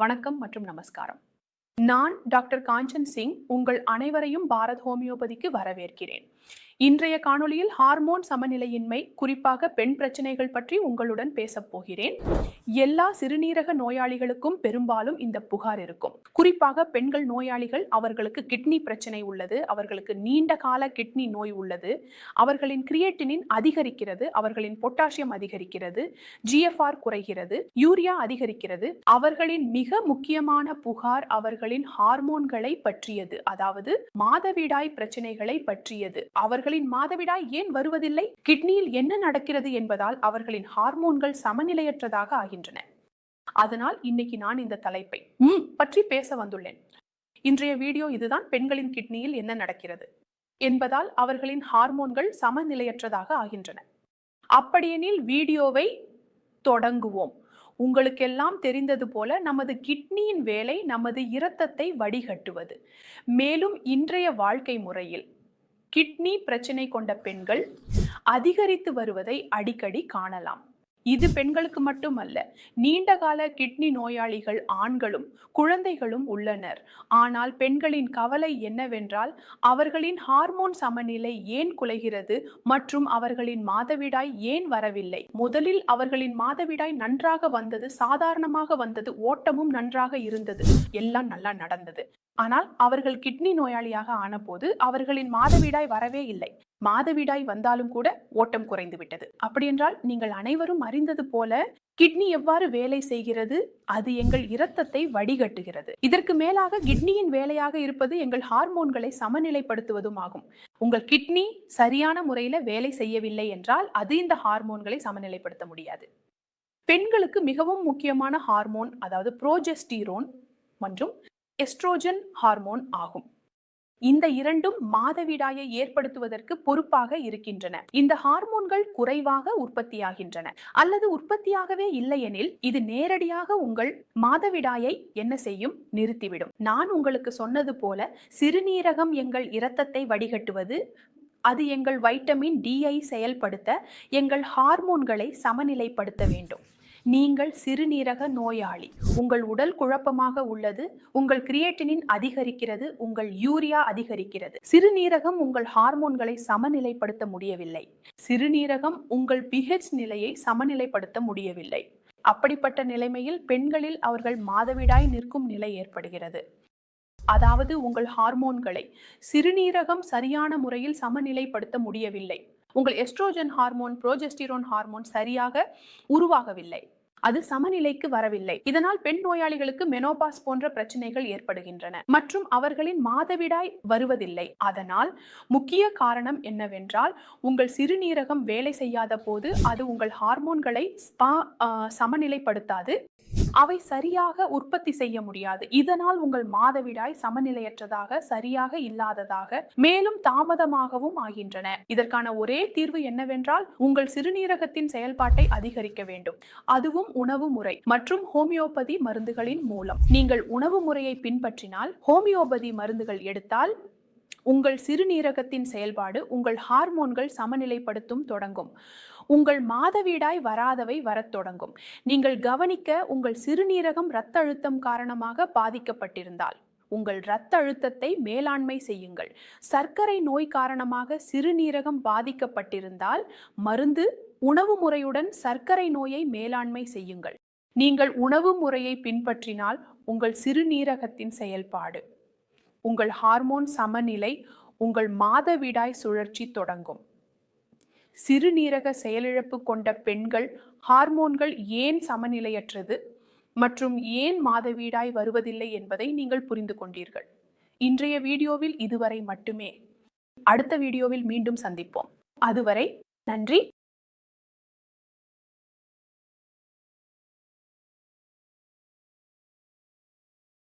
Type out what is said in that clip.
வணக்கம் மற்றும் நமஸ்காரம். நான் டாக்டர் காஞ்சன் சிங் உங்கள் அனைவரையும் பாரத் ஹோமியோபதிக்கு வரவேற்கிறேன். இன்றைய காணொளியில் ஹார்மோன் சமநிலையின்மை குறிப்பாக பெண் பிரச்சனைகள் பற்றி உங்களுடன் பேசப் போகிறேன். எல்லா சிறுநீரக நோயாளிகளுக்கும் பெரும்பாலும் இந்த புகார் இருக்கும். குறிப்பாக பெண்கள் நோயாளிகள் அவர்களுக்கு கிட்னி பிரச்சனை உள்ளது அவர்களுக்கு நீண்ட கால கிட்னி நோய் உள்ளது அவர்களின் கிரியேட்டினின் அதிகரிக்கிறது அவர்களின் பொட்டாசியம் அதிகரிக்கிறது ஜிஎஃப்ஆர் குறைகிறது யூரியா அதிகரிக்கிறது. அவர்களின் மிக முக்கியமான புகார் அவர்கள் அவர்களின் ஹார்மோன்களை பற்றியது. அதாவது மாதவிடாய் பிரச்சனைகளை பற்றியது. அவர்களின் மாதவிடாய் ஏன் வருவதில்லை? கிட்னியில் என்ன நடக்கிறது என்பதால் அவர்களின் ஹார்மோன்கள் சமநிலையற்றதாக ஆகின்றன. அதனால் இன்னைக்கு நான் இந்த தலைப்பை பற்றி பேச வந்துள்ளேன். இன்றைய வீடியோ இதுதான் பெண்களின் கிட்னியில் என்ன நடக்கிறது என்பதால் அவர்களின் ஹார்மோன்கள் சமநிலையற்றதாக ஆகின்றன. அப்படியெனில் வீடியோவை தொடங்குவோம். உங்களுக்கெல்லாம் தெரிந்தது போல நமது கிட்னியின் வேலை நமது இரத்தத்தை வடிகட்டுவது. மேலும் இன்றைய வாழ்க்கை முறையில் கிட்னி பிரச்சனை கொண்ட பெண்கள் அதிகரித்து வருவதை அடிக்கடி காணலாம். இது பெண்களுக்கு மட்டுமல்ல நீண்டகால கிட்னி நோயாளிகள் ஆண்களும் குழந்தைகளும் உள்ளனர். ஆனால் பெண்களின் கவலை என்னவென்றால் அவர்களின் ஹார்மோன் சமநிலை ஏன் குலைகிறது மற்றும் அவர்களின் மாதவிடாய் ஏன் வரவில்லை? முதலில் அவர்களின் மாதவிடாய் நன்றாக வந்தது சாதாரணமாக வந்தது ஓட்டமும் நன்றாக இருந்தது. எல்லாம் நல்லா நடந்தது. ஆனால் அவர்கள் கிட்னி நோயாளியாக ஆனபோது அவர்களின் மாதவிடாய் வரவே இல்லை. மாதவிடாய் வந்தாலும் கூட ஓட்டம் குறைந்து விட்டது. அப்படியென்றால் நீங்கள் அனைவரும் அறிந்தது போல கிட்னி எவ்வாறு வேலை செய்கிறது? அது எங்கள் இரத்தத்தை வடிகட்டுகிறது. இதற்கு மேலாக கிட்னியின் வேலையாக இருப்பது எங்கள் ஹார்மோன்களை சமநிலைப்படுத்துவதும் ஆகும். உங்கள் கிட்னி சரியான முறையில வேலை செய்யவில்லை என்றால் அது இந்த ஹார்மோன்களை சமநிலைப்படுத்த முடியாது. பெண்களுக்கு மிகவும் முக்கியமான ஹார்மோன் அதாவது புரோஜெஸ்டீரோன் மற்றும் எஸ்ட்ரோஜன் ஹார்மோன் ஆகும். இந்த இரண்டும் மாதவிடாயை ஏற்படுத்துவதற்கு பொறுப்பாக இருக்கின்றன. இந்த ஹார்மோன்கள் குறைவாக உற்பத்தியாகின்றன. அல்லது உற்பத்தியாகவே இல்லையெனில் இது நேரடியாக உங்கள் மாதவிடாயை என்ன செய்யும்? நிறுத்திவிடும். நான் உங்களுக்கு சொன்னது போல சிறுநீரகம் எங்கள் இரத்தத்தை வடிகட்டுவது அது எங்கள் வைட்டமின் டியை செயல்படுத்த எங்கள் ஹார்மோன்களை சமநிலைப்படுத்த வேண்டும். நீங்கள் சிறுநீரக நோயாளி. உங்கள் உடல் குழப்பமாக உள்ளது உங்கள் கிரியேட்டினின் அதிகரிக்கிறது உங்கள் யூரியா அதிகரிக்கிறது. சிறுநீரகம் உங்கள் ஹார்மோன்களை சமநிலைப்படுத்த முடியவில்லை. சிறுநீரகம் உங்கள் பிஹெச் நிலையை சமநிலைப்படுத்த முடியவில்லை. அப்படிப்பட்ட நிலைமையில் பெண்களில் அவர்கள் மாதவிடாய் நிற்கும் நிலை ஏற்படுகிறது. அதாவது உங்கள் ஹார்மோன்களை சிறுநீரகம் சரியான முறையில் சமநிலைப்படுத்த முடியவில்லை. உங்கள் எஸ்ட்ரோஜன் ஹார்மோன் புரோஜெஸ்டிரோன் ஹார்மோன் சரியாக உருவாகவில்லை. அது சமநிலைக்கு வரவில்லை. இதனால் பெண் நோயாளிகளுக்கு மெனோபாஸ் போன்ற பிரச்சனைகள் ஏற்படுகின்றன. மற்றும் அவர்களின் மாதவிடாய் வருவதில்லை. அதனால் முக்கிய காரணம் என்னவென்றால் உங்கள் சிறுநீரகம் வேலை செய்யாத போது அது உங்கள் ஹார்மோன்களை ஸ்பா சமநிலைப்படுத்தாது. அவை சரியாக உற்பத்தி செய்ய முடியாது. இதனால் உங்கள் மாதவிடாய் சமநிலையற்றதாக சரியாக இல்லாததாக மேலும் தாமதமாகவும் ஆகின்றன. இதற்கான ஒரே தீர்வு என்னவென்றால் உங்கள் சிறுநீரகத்தின் செயல்பாட்டை அதிகரிக்க வேண்டும். அதுவும் உணவு முறை மற்றும் ஹோமியோபதி மருந்துகளின் மூலம். நீங்கள் உணவு முறையை பின்பற்றினால் ஹோமியோபதி மருந்துகள் எடுத்தால் உங்கள் சிறுநீரகத்தின் செயல்பாடு உங்கள் ஹார்மோன்கள் சமநிலைப்படுத்தும் தொடங்கும். உங்கள் மாதவிடாய் வராதவை வரத் தொடங்கும். நீங்கள் கவனிக்க உங்கள் சிறுநீரகம் இரத்த அழுத்தம் காரணமாக பாதிக்கப்பட்டிருந்தால் உங்கள் இரத்த அழுத்தத்தை மேலாண்மை செய்யுங்கள். சர்க்கரை நோய் காரணமாக சிறுநீரகம் பாதிக்கப்பட்டிருந்தால் மருந்து உணவு முறையுடன் சர்க்கரை நோயை மேலாண்மை செய்யுங்கள். நீங்கள் உணவு முறையை பின்பற்றினால் உங்கள் சிறுநீரகத்தின் செயல்பாடு உங்கள் ஹார்மோன் சமநிலை உங்கள் மாதவிடாய் சுழற்சி தொடங்கும். சிறுநீரக செயலிழப்பு கொண்ட பெண்கள் ஹார்மோன்கள் ஏன் சமநிலையற்றது மற்றும் ஏன் மாதவீடாய் வருவதில்லை என்பதை நீங்கள் புரிந்து கொண்டீர்கள். இன்றைய வீடியோவில் இதுவரை மட்டுமே. அடுத்த வீடியோவில் மீண்டும் சந்திப்போம். அதுவரை நன்றி.